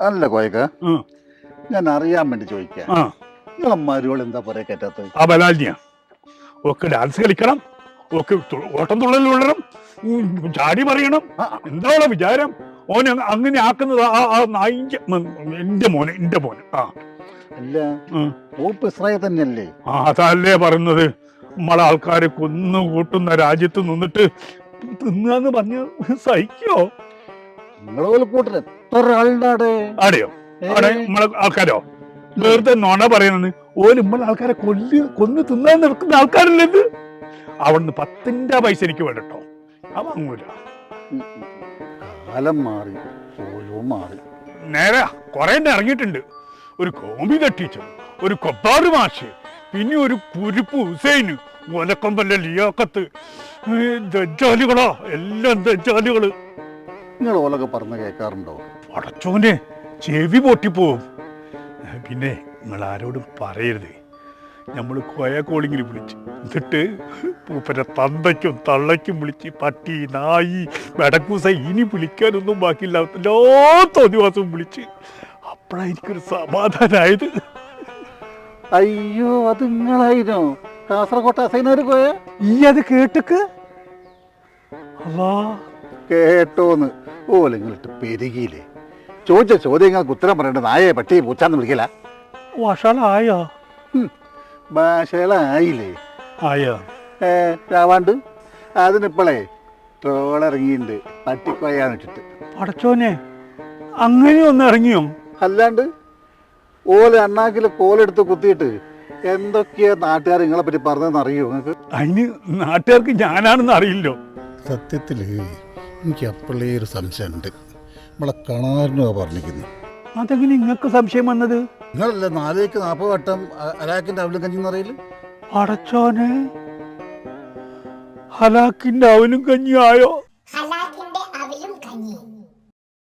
അല്ല കോയക്ക ഞാൻ അറിയാൻ വേണ്ടി ചോദിക്കാം. നിങ്ങളെ എന്താ പറയാ കേറ്റാത്തത്? ആ ബലാലിനിയ ഒക്കെ ഡാൻസ് കളിക്കണം ഒക്കെ ഓട്ടം തുള്ളൽ ഉള്ളണം ചാടി പറയണം എന്താണ് വിചാരം? ഓനെ അങ്ങനെ ആക്കുന്നത് ആ ആ നായിന്റെ എന്റെ മോനെ എന്റെ മോനെ. ആ. അല്ല ഓപ്പ് ഇസ്രായേൽ തന്നെയല്ലേ? ആ അതല്ലേ പറയുന്നത്. നമ്മളെ ആൾക്കാരെ കൊന്നു കൂട്ടുന്ന രാജ്യത്ത് നിന്നിട്ട് തിന്നാന്ന് പറഞ്ഞ സഹിക്കോ? നിങ്ങളെ പോലെ കൂട്ടർ എത്ര ആളുണ്ടാടെ ആടെയോ അവിടെ നമ്മളെ ആൾക്കാരോ? വെറുതെ നോണ പറയുന്നത് ഓൽ നമ്മളെ ആൾക്കാരെ കൊല്ല് കൊന്ന് തിന്നാൻ നടക്കുന്ന ആൾക്കാരല്ലേ ഇത്? അവിടുന്ന് പത്തിന്റെ പൈസ എനിക്ക് വേണ്ടട്ടോ ആ വാങ്ങൂല. കാലം മാറി ഓരോ മാറി. നേരെ കുറെ ഇറങ്ങിയിട്ടുണ്ട്. ഒരു കോമ്പി തട്ടിച്ചു ഒരു കൊബാറ് മാഷ് പിന്നെ ഒരു കുരുപ്പ് ഹുസൈന്. ഒലക്കൊമ്പല്ല ലിയാക്കത്ത്. ദജ്ജാലുകളാ എല്ലാം ദജ്ജാലുകൾ. നിങ്ങൾ ഓലൊക്കെ പറഞ്ഞ് കേൾക്കാറുണ്ടോ അടച്ചോനെ ചെവി പൊട്ടിപ്പോവും. പിന്നെ നിങ്ങൾ ആരോടും പറയരുത്. നമ്മൾ കോയ കോളിങ്ങിൽ വിളിച്ച് എന്നിട്ട് പൂപ്പന്റെ തന്തയ്ക്കും തള്ളയ്ക്കും വിളിച്ച് പട്ടി നായി വെടക്കൂസ ഇനി വിളിക്കാനൊന്നും ബാക്കിയില്ലാത്ത എല്ലാ തോന്നിവാസവും വിളിച്ച്. അപ്പോഴാണ് എനിക്കൊരു സമാധാനമായത് അയ്യോ അത് നിങ്ങളായിരുന്നോ? കാസർകോട്ടെ അസൈനര് പോയേ? ഈ അത് കേട്ടക്ക്. അല്ലാ കേട്ടോന്ന്. ഓലെ ഇങ്ങോട്ട് പെരുകിയില്ലേ ചോദിച്ച ചോദ്യങ്ങൾക്ക് ഉത്തരം പറയേണ്ട നായയെ പട്ടിയെ പൂച്ചാന്ന് വിളിക്കല. വഷളായോ ഭാഷകളായില്ലേ ആയോ? ഏ രാവാണ്ട്. അതിനിപ്പോളേ ട്രോൾ ഇറങ്ങിയിട്ടുണ്ട് പട്ടിക്കോയാന്ന് വെച്ചിട്ട് പടച്ചോനെ അങ്ങനെ ഒന്ന് ഇറങ്ങിയോ അല്ലാണ്ട് ഓല അണ്ണാക്കിൽ കോലെടുത്ത് കുത്തിയിട്ട് എന്തൊക്കെയാ നാട്ടുകാർ നിങ്ങളെ പറ്റി പറഞ്ഞതെന്ന് അറിയോ നിങ്ങൾക്ക്? അതിന് നാട്ടുകാർക്ക് ഞാനാണെന്ന് അറിയില്ലോ. സത്യത്തിൽ എനിക്ക് അപ്പോഴേ ഒരു സംശയമുണ്ട്. നമ്മളെ കണാറിനോ പറഞ്ഞിരിക്കുന്നു. അതെങ്ങനെ നിങ്ങൾക്ക് സംശയം വന്നത്? നിങ്ങളല്ലേ നാലേക്ക് നാൽപ്പത് വട്ടം അലാക്കിന്റെ അവലും കഞ്ഞി അറിയില്ല അടച്ചോനെ. അലാക്കിന്റെ അവലും കഞ്ഞി ആയോ